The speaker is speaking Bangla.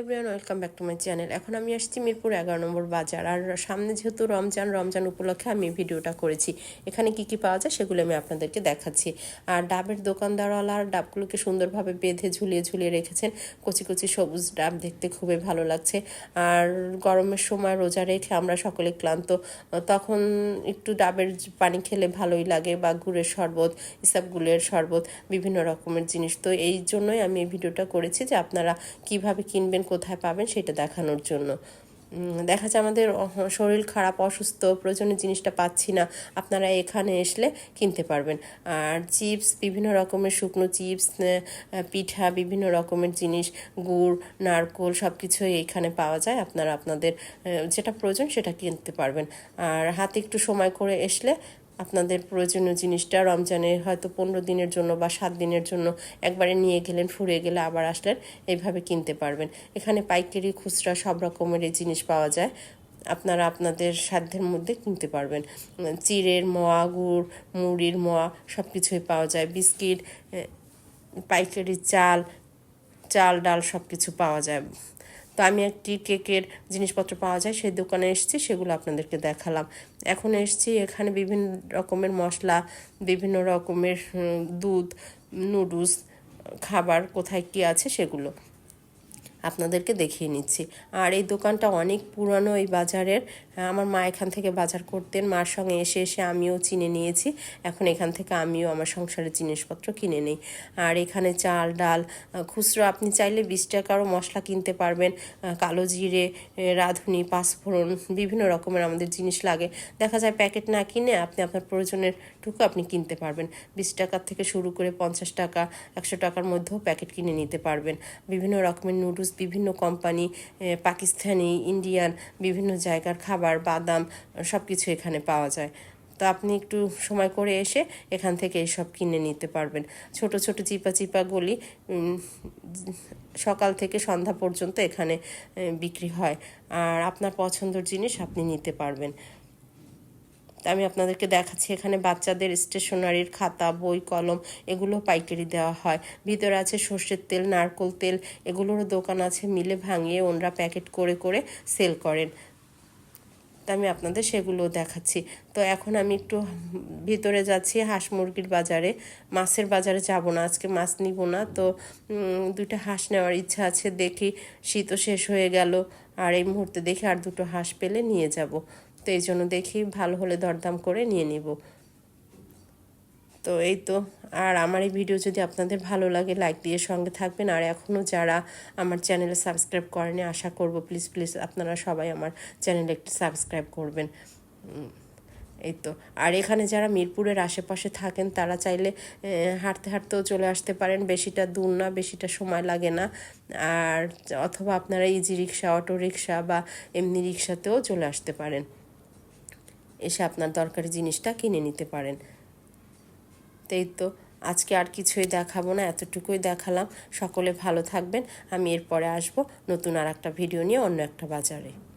Everyone welcome back to my channel এখন আমি আসছি মিরপুর এগারো নম্বর বাজার। আর সামনে যেহেতু রমজান রমজান উপলক্ষে আমি ভিডিওটা করেছি, এখানে কি কি পাওয়া যায় সেগুলো আমি আপনাদেরকে দেখাচ্ছি। আর ডাবের দোকানদারওয়ালা আর ডাবগুলোকে সুন্দরভাবে বেঁধে ঝুলিয়ে ঝুলিয়ে রেখেছেন। কচি কচি সবুজ ডাব দেখতে খুবই ভালো লাগছে। আর গরমের সময় রোজা রেখে আমরা সকলে ক্লান্ত, তখন একটু ডাবের পানি খেলে ভালোই লাগে বা গুড়ের শরবত ইসাবগুলের শরবত, বিভিন্ন রকমের জিনিস। তো এই জন্যই আমি এই ভিডিওটা করেছি যে আপনারা কীভাবে কিনবেন কোথায় পাবেন সেটা দেখানোর জন্য। দেখা যায় আমাদের শরীর খারাপ, অসুস্থ, প্রয়োজনীয় জিনিসটা পাচ্ছি না, আপনারা এখানে এসলে কিনতে পারবেন। আর চিপস, বিভিন্ন রকমের শুকনো চিপস পিঠা, বিভিন্ন রকমের জিনিস, গুড়, নারকোল সব কিছুই এখানে পাওয়া যায়। আপনারা আপনাদের যেটা প্রয়োজন সেটা কিনতে পারবেন। আর হাতে একটু সময় করে আসলে আপনাদের প্রয়োজনীয় জিনিসটা রমজানে হয়তো পনেরো দিনের জন্য বা সাত দিনের জন্য একবারে নিয়ে গেলেন, ফুরিয়ে গেলে আবার আসলেন এইভাবে কিনতে পারবেন। এখানে পাইকারি, খুচরা সব রকমের এই জিনিস পাওয়া যায়। আপনারা আপনাদের সাধ্যের মধ্যে কিনতে পারবেন। চিড়ের মোয়া, গুড়, মুড়ির মোয়া সব কিছুই পাওয়া যায়। বিস্কিট পাইকারি চাল চাল, ডাল সব কিছু পাওয়া যায়। তো আমি একটি কেকের জিনিসপত্র পাওয়া যায়, সেই দোকানে এসেছি, সেগুলো আপনাদেরকে দেখালাম। এখন এসেছি, এখানে বিভিন্ন রকমের মশলা, বিভিন্ন রকমের দুধ, নুডলস, খাবার, কোথায় কি আছে সেগুলো। আপনাদেরকে দেখিয়ে নিচ্ছি। আর এই দোকানটা অনেক পুরানো এই বাজারের। আমার মা এখান থেকে বাজার করতেন, মার সঙ্গে এসে এসে আমিও চিনে নিয়েছি। এখন এখান থেকে আমিও আমার সংসারের জিনিসপত্র কিনে নিই। আর এখানে চাল, ডাল খুচরো, আপনি চাইলে বিশ টাকারও মশলা কিনতে পারবেন। কালো জিরে রাঁধুনি, পাঁচফোড়ন, বিভিন্ন রকমের আমাদের জিনিস লাগে। দেখা যায় প্যাকেট না কিনে আপনি আপনার প্রয়োজনের টুকু আপনি কিনতে পারবেন। বিশ টাকার থেকে শুরু করে পঞ্চাশ টাকা, একশো টাকার মধ্যেও প্যাকেট কিনে নিতে পারবেন। বিভিন্ন রকমের নুডলস বিভিন্ন কোম্পানি পাকিস্তানি ইন্ডিয়ান বিভিন্ন জায়গার খাবার, বাদাম সব কিছু এখানে পাওয়া যায়। তো আপনি একটু সময় করে এসে এখান থেকে এইসব কিনে নিতে পারবেন। ছোট ছোট, চিপা চিপা গলি সকাল থেকে সন্ধ্যা পর্যন্ত এখানে বিক্রি হয়। আর আপনার পছন্দের জিনিস আপনি নিতে পারবেন। আমি আপনাদেরকে দেখাচ্ছি, এখানে বাচ্চাদের স্টেশনারির খাতা, বই, কলম এগুলো পাইকারি দেওয়া হয়। ভিতরে আছে সর্ষের তেল, নারকোল তেল, এগুলোরও দোকান আছে মিলে ভাঙিয়ে ওনরা প্যাকেট করে করে সেল করেন। তা আমি আপনাদের সেগুলো দেখাচ্ছি। তো এখন আমি একটু ভিতরে যাচ্ছি হাঁস মুরগির বাজারে। মাছের বাজারে যাব না, আজকে মাছ নিব না। তো দুইটা হাঁস নেওয়ার ইচ্ছা আছে, দেখি শীতও শেষ হয়ে গেল। আর এই মুহূর্তে দেখি আর দুটো হাঁস পেলে নিয়ে যাব। তো এই জন্য দেখি ভালো হলে দরদাম করে নিয়ে নিব। তো এই তো, আর আমার এই ভিডিও যদি আপনাদের ভালো লাগে লাইক দিয়ে সঙ্গে থাকবেন। আর এখনও যারা আমার চ্যানেলে সাবস্ক্রাইব করেনি, আশা করব প্লিজ প্লিজ আপনারা সবাই আমার চ্যানেলে একটু সাবস্ক্রাইব করবেন। এই তো, আর এখানে যারা মিরপুরের আশেপাশে থাকেন, তারা চাইলে হাঁটতে হাঁটতেও চলে আসতে পারেন। বেশিটা দূর না, বেশিটা সময় লাগে না। আর অথবা আপনারা ইজি রিক্সা অটো রিক্সা বা এমনি রিক্সাতেও চলে আসতে পারেন। এসে আপনার দরকারি জিনিসটা কিনে নিতে পারেন। তাই তো, আজকে আর কিছুই দেখাবো না, এতটুকুই দেখালাম। সকলে ভালো থাকবেন, আমি এরপরে আসব নতুন আর একটা ভিডিও নিয়ে অন্য একটা বাজারে।